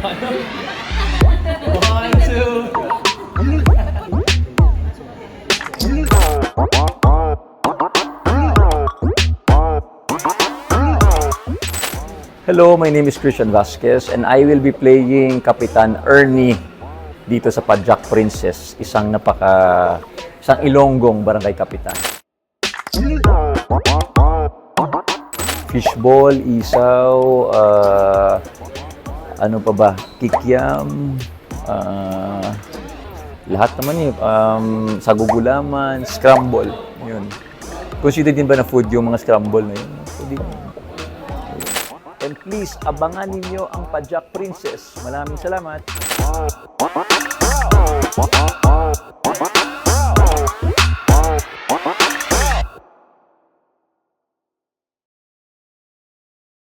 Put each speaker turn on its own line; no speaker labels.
One, two. Hello, my name is Christian Vasquez and I will be playing Kapitan Ernie dito sa Padjak Princess, isang napaka isang Ilonggong barangay kapitan. Fishball, isaw, uh, ano pa ba? Kikiam, ah, lahat naman eh. Um, sagugulaman, scramble. Yun. Consider din ba na food yung mga scramble na yun? Pwede yun. And please, abangan ninyo ang Pajak Princess. Maraming salamat.